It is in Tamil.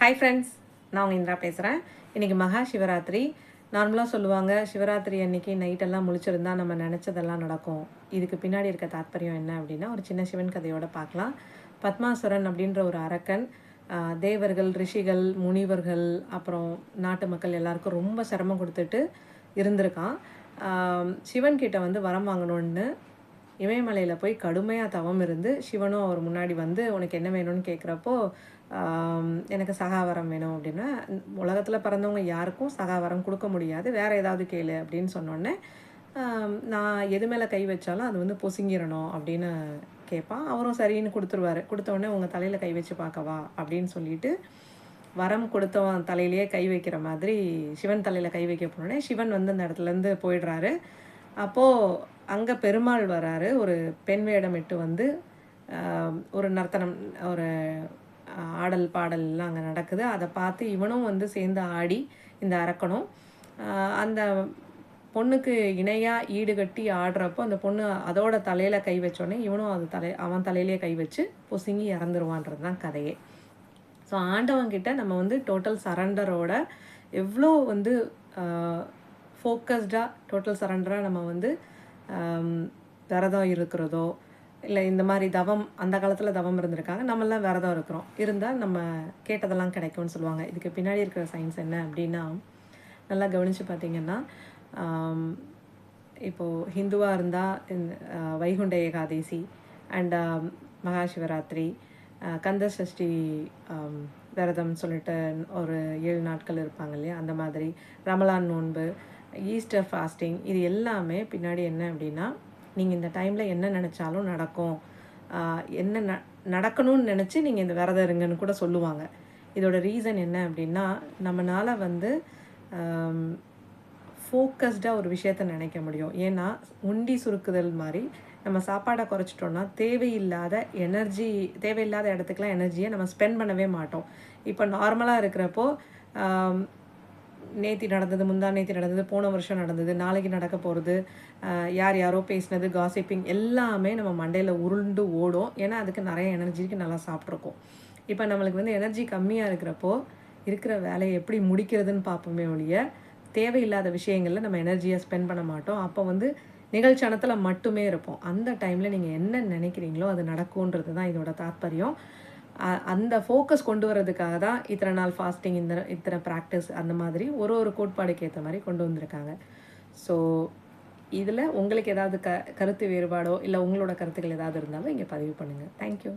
ஹாய் ஃப்ரெண்ட்ஸ் நான் உங்கள் இந்திரா பேசுகிறேன் இன்றைக்கி மகா சிவராத்திரி. நார்மலாக சொல்லுவாங்க சிவராத்திரி அன்றைக்கி நைட்டெல்லாம் முழிச்சிருந்தா நம்ம நினச்சதெல்லாம் நடக்கும். இதுக்கு பின்னாடி இருக்க தாத்பரியம் என்ன? அப்படின்னா ஒரு சின்ன சிவன் கதையோடு பார்க்கலாம். பத்மாசுரன் அப்படின்ற ஒரு அரக்கன் தேவர்கள் ரிஷிகள் முனிவர்கள் அப்புறம் நாட்டு மக்கள் எல்லாருக்கும் ரொம்ப சிரமம் கொடுத்துட்டு இருந்திருக்கான். சிவன் கிட்ட வந்து வரம் வாங்கணும்னு இமயமலையில் போய் கடுமையாக தவம் இருந்து சிவனும் அவர் முன்னாடி வந்து உனக்கு என்ன வேணும்னு கேட்குறப்போ எனக்கு சகாவரம் வேணும் அப்படின்னா உலகத்தில் பிறந்தவங்க யாருக்கும் சகாவரம் கொடுக்க முடியாது. வேறு ஏதாவது கேளு அப்படின்னு சொன்னோடனே நான் எது மேலே கை வச்சாலும் அது வந்து பொசுங்கிடணும் அப்படின்னு கேட்பான் அவரும் சரின்னு கொடுத்துருவாரு. கொடுத்தோடனே உங்கள் தலையில் கை வச்சு பார்க்கவா அப்படின்னு சொல்லிட்டு வரம் கொடுத்தவன் தலையிலேயே கை வைக்கிற மாதிரி சிவன் தலையில் கை வைக்க போனோடனே சிவன் வந்து அந்த இடத்துலேருந்து போயிடுறாரு. அப்போது அங்கே பெருமாள் வராரு. ஒரு பெண் வேடமிட்டு வந்து ஒரு நர்த்தனம் ஒரு ஆடல் பாடல் எல்லாம் அங்கே நடக்குது. அதை பார்த்து இவனும் வந்து சேர்ந்து ஆடி இந்த அரக்கணும் அந்த பொண்ணுக்கு இணையாக ஈடுகட்டி ஆடுறப்போ அந்த பொண்ணு அதோட தலையில் கை வச்சோடனே இவனும் அது தலை அவன் தலையிலேயே கை வச்சு பொசுங்கி இறந்துருவான்றது தான் கதையே. ஸோ ஆண்டவங்கிட்ட நம்ம வந்து டோட்டல் சரண்டரோட எவ்வளோ வந்து ஃபோக்கஸ்டாக டோட்டல் சரண்டராக நம்ம வந்து விரதம் இருக்கிறதோ இல்லை இந்த மாதிரி தவம் அந்த காலத்தில் தவம் இருந்திருக்காங்க. நம்மளாம் விரதம் இருக்கிறோம். இருந்தால் நம்ம கேட்டதெல்லாம் கிடைக்கும்னு சொல்லுவாங்க. இதுக்கு பின்னாடி இருக்கிற சயின்ஸ் என்ன அப்படின்னா நல்லா கவனித்து பார்த்தீங்கன்னா இப்போது ஹிந்துவாக இருந்தால் இந்த வைகுண்ட ஏகாதேசி அண்ட் மகாசிவராத்திரி கந்த சஷ்டி விரதம்னு விரதம் சொல்லிட்டு ஒரு ஏழு நாட்கள் இருப்பாங்க இல்லையா? அந்த மாதிரி. ரமலான் நோன்பு ஈஸ்டர் ஃபாஸ்டிங் இது எல்லாமே பின்னாடி என்ன அப்படின்னா நீங்கள் இந்த டைமில் என்ன நினச்சாலும் நடக்கும். என்ன ந நடக்கணும்னு நினச்சி நீங்கள் இந்த விரதம் இருங்கன்னு கூட சொல்லுவாங்க. இதோட ரீசன் என்ன அப்படின்னா நம்மளால் வந்து ஃபோக்கஸ்டாக ஒரு விஷயத்த நினைக்க முடியும். ஏன்னா உண்டி சுருக்குதல் மாதிரி நம்ம சாப்பாடை குறைச்சிட்டோம்னா தேவையில்லாத எனர்ஜி தேவையில்லாத இடத்துக்குலாம் எனர்ஜியை நம்ம ஸ்பெண்ட் பண்ணவே மாட்டோம். இப்போ நார்மலாக இருக்கிறப்போ நேத்தி நடந்தது முந்தா நேத்தி நடந்தது போன வருஷம் நடந்தது நாளைக்கு நடக்க போகிறது யார் யாரோ பேசினது காசிப்பிங் எல்லாமே நம்ம மண்டையில் உருண்டு ஓடும். ஏன்னா அதுக்கு நிறைய எனர்ஜிக்கு நல்லா சாப்பிட்ருக்கோம். இப்போ நம்மளுக்கு வந்து எனர்ஜி கம்மியாக இருக்கிறப்போ இருக்கிற வேலையை எப்படி முடிக்கிறதுன்னு பார்ப்போமே ஒழிய தேவையில்லாத விஷயங்களில் நம்ம எனர்ஜியை ஸ்பெண்ட் பண்ண மாட்டோம். அப்போ வந்து நிகழ்ச்சனத்தில் மட்டுமே இருப்போம். அந்த டைமில் நீங்கள் என்ன நினைக்கிறீங்களோ அது நடக்கும்ன்றது தான் இதோட தாத்பரியம். அந்த ஃபோக்கஸ் கொண்டு வர்றதுக்காக தான் இத்தனை நாள் ஃபாஸ்டிங் இந்த இத்தனை ப்ராக்டிஸ் அந்த மாதிரி ஒரு ஒரு கோட்பாடுக்கு ஏற்ற மாதிரி கொண்டு வந்திருக்காங்க. ஸோ இதில் உங்களுக்கு ஏதாவது க கருத்து வேறுபாடோ இல்லை உங்களோட கருத்துக்கள் ஏதாவது இருந்தாலும் இங்கே பதிவு பண்ணுங்கள் தேங்க்யூ